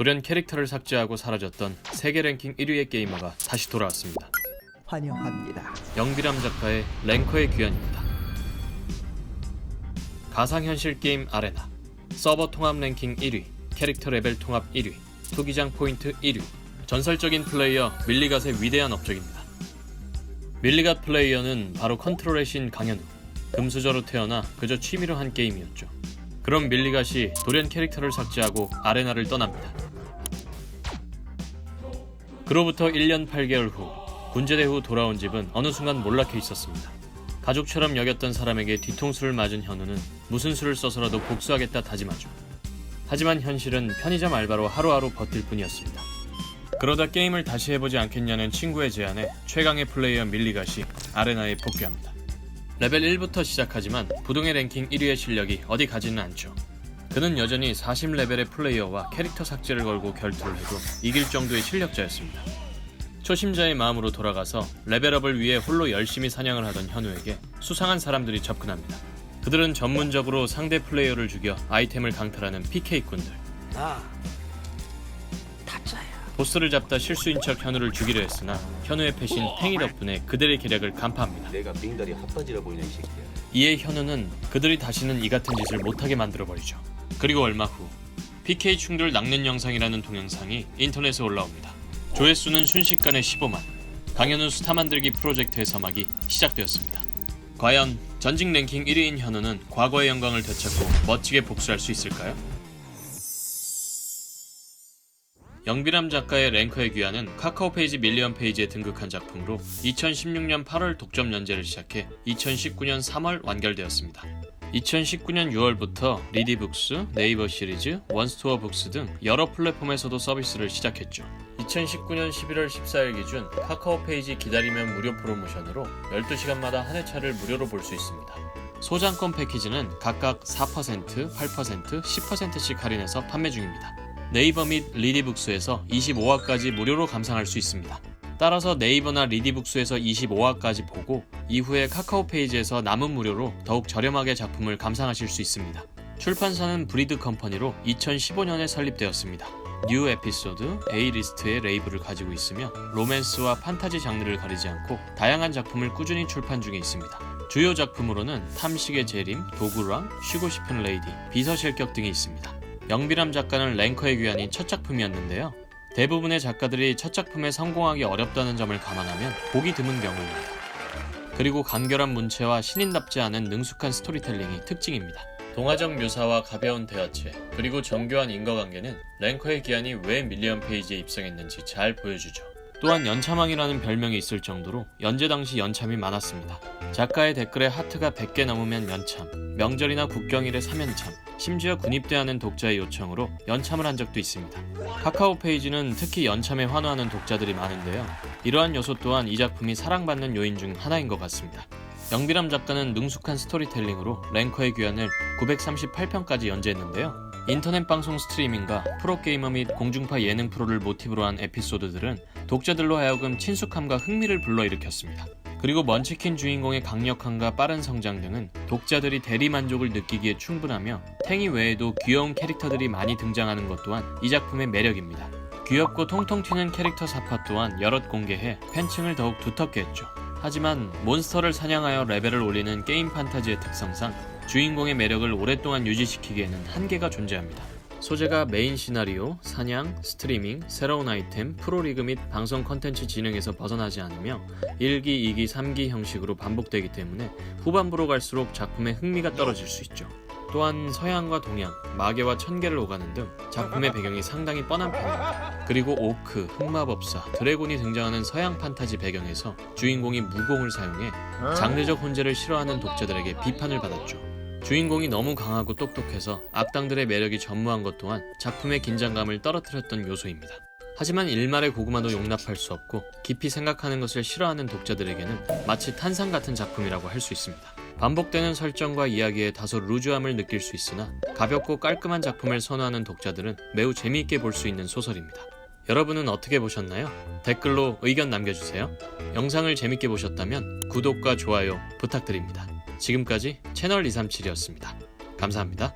돌연 캐릭터를 삭제하고 사라졌던 세계 랭킹 1위의 게이머가 다시 돌아왔습니다. 환영합니다. 영비람 작가의 랭커의 귀환입니다. 가상현실 게임 아레나 서버 통합 랭킹 1위, 캐릭터 레벨 통합 1위, 투기장 포인트 1위, 전설적인 플레이어 밀리갓의 위대한 업적입니다. 밀리갓 플레이어는 바로 컨트롤의 신 강현우, 금수저로 태어나 그저 취미로 한 게임이었죠. 그럼 밀리갓이 돌연 캐릭터를 삭제하고 아레나를 떠납니다. 그로부터 1년 8개월 후 군제대 후 돌아온 집은 어느 순간 몰락해 있었습니다. 가족처럼 여겼던 사람에게 뒤통수를 맞은 현우는 무슨 수를 써서라도 복수하겠다 다짐하죠. 하지만 현실은 편의점 알바로 하루하루 버틸 뿐이었습니다. 그러다 게임을 다시 해보지 않겠냐는 친구의 제안에 최강의 플레이어 밀리갓이 아레나에 복귀합니다. 레벨 1부터 시작하지만 부동의 랭킹 1위의 실력이 어디 가지는 않죠. 그는 여전히 40레벨의 플레이어와 캐릭터 삭제를 걸고 결투를 해도 이길 정도의 실력자였습니다. 초심자의 마음으로 돌아가서 레벨업을 위해 홀로 열심히 사냥을 하던 현우에게 수상한 사람들이 접근합니다. 그들은 전문적으로 상대 플레이어를 죽여 아이템을 강탈하는 PK꾼들. 나 타짜야. 보스를 잡다 실수인 척 현우를 죽이려 했으나 현우의 패신 팽이 덕분에 그들의 계략을 간파합니다. 내가 빙다리 핫바지라 보이냐 이 새끼야 이에 현우는 그들이 다시는 이 같은 짓을 못하게 만들어 버리죠. 그리고 얼마 후 PK 충돌 낚는 영상이라는 동영상이 인터넷에 올라옵니다. 조회수는 순식간에 15만. 강현우 스타 만들기 프로젝트의 서막이 시작되었습니다. 과연 전직 랭킹 1위인 현우는 과거의 영광을 되찾고 멋지게 복수할 수 있을까요? 영비람 작가의 랭커의 귀환은 카카오 페이지 밀리언 페이지에 등극한 작품으로 2016년 8월 독점 연재를 시작해 2019년 3월 완결되었습니다. 2019년 6월부터 리디북스, 네이버 시리즈, 원스토어 북스 등 여러 플랫폼에서도 서비스를 시작했죠. 2019년 11월 14일 기준 카카오 페이지 기다리면 무료 프로모션으로 12시간마다 한 회차를 무료로 볼 수 있습니다. 소장권 패키지는 각각 4%, 8%, 10%씩 할인해서 판매 중입니다. 네이버 및 리디북스에서 25화까지 무료로 감상할 수 있습니다. 따라서 네이버나 리디북스에서 25화까지 보고 이후에 카카오 페이지에서 남은 무료로 더욱 저렴하게 작품을 감상하실 수 있습니다. 출판사는 브리드 컴퍼니로 2015년에 설립되었습니다. 뉴 에피소드, A리스트의 레이블을 가지고 있으며 로맨스와 판타지 장르를 가리지 않고 다양한 작품을 꾸준히 출판 중에 있습니다. 주요 작품으로는 탐식의 재림, 도구랑, 쉬고 싶은 레이디, 비서실격 등이 있습니다. 영비람 작가는 랭커의 귀환이 첫 작품이었는데요. 대부분의 작가들이 첫 작품에 성공하기 어렵다는 점을 감안하면 보기 드문 경우입니다. 그리고 간결한 문체와 신인답지 않은 능숙한 스토리텔링이 특징입니다. 동화적 묘사와 가벼운 대화체, 그리고 정교한 인과관계는 랭커의 기한이 왜 밀리언 페이지에 입성했는지 잘 보여주죠. 또한 연참왕이라는 별명이 있을 정도로 연재 당시 연참이 많았습니다. 작가의 댓글에 하트가 100개 넘으면 연참, 명절이나 국경일에 3연참, 심지어 군입대하는 독자의 요청으로 연참을 한 적도 있습니다. 카카오 페이지는 특히 연참에 환호하는 독자들이 많은데요. 이러한 요소 또한 이 작품이 사랑받는 요인 중 하나인 것 같습니다. 영비람 작가는 능숙한 스토리텔링으로 랭커의 귀환을 938편까지 연재했는데요. 인터넷 방송 스트리밍과 프로게이머 및 공중파 예능 프로를 모티브로 한 에피소드들은 독자들로 하여금 친숙함과 흥미를 불러일으켰습니다. 그리고 먼치킨 주인공의 강력함과 빠른 성장 등은 독자들이 대리 만족을 느끼기에 충분하며 탱이 외에도 귀여운 캐릭터들이 많이 등장하는 것 또한 이 작품의 매력입니다. 귀엽고 통통 튀는 캐릭터 사파 또한 여럿 공개해 팬층을 더욱 두텁게 했죠. 하지만 몬스터를 사냥하여 레벨을 올리는 게임 판타지의 특성상 주인공의 매력을 오랫동안 유지시키기에는 한계가 존재합니다. 소재가 메인 시나리오, 사냥, 스트리밍, 새로운 아이템, 프로리그 및 방송 컨텐츠 진행에서 벗어나지 않으며 1기, 2기, 3기 형식으로 반복되기 때문에 후반부로 갈수록 작품의 흥미가 떨어질 수 있죠. 또한 서양과 동양, 마계와 천계를 오가는 등 작품의 배경이 상당히 뻔한 편입니다. 그리고 오크, 흑마법사, 드래곤이 등장하는 서양 판타지 배경에서 주인공이 무공을 사용해 장르적 혼재를 싫어하는 독자들에게 비판을 받았죠. 주인공이 너무 강하고 똑똑해서 악당들의 매력이 전무한 것 또한 작품의 긴장감을 떨어뜨렸던 요소입니다. 하지만 일말의 고구마도 용납할 수 없고 깊이 생각하는 것을 싫어하는 독자들에게는 마치 탄산 같은 작품이라고 할 수 있습니다. 반복되는 설정과 이야기에 다소 루즈함을 느낄 수 있으나 가볍고 깔끔한 작품을 선호하는 독자들은 매우 재미있게 볼 수 있는 소설입니다. 여러분은 어떻게 보셨나요? 댓글로 의견 남겨주세요. 영상을 재밌게 보셨다면 구독과 좋아요 부탁드립니다. 지금까지 채널 237이었습니다. 감사합니다.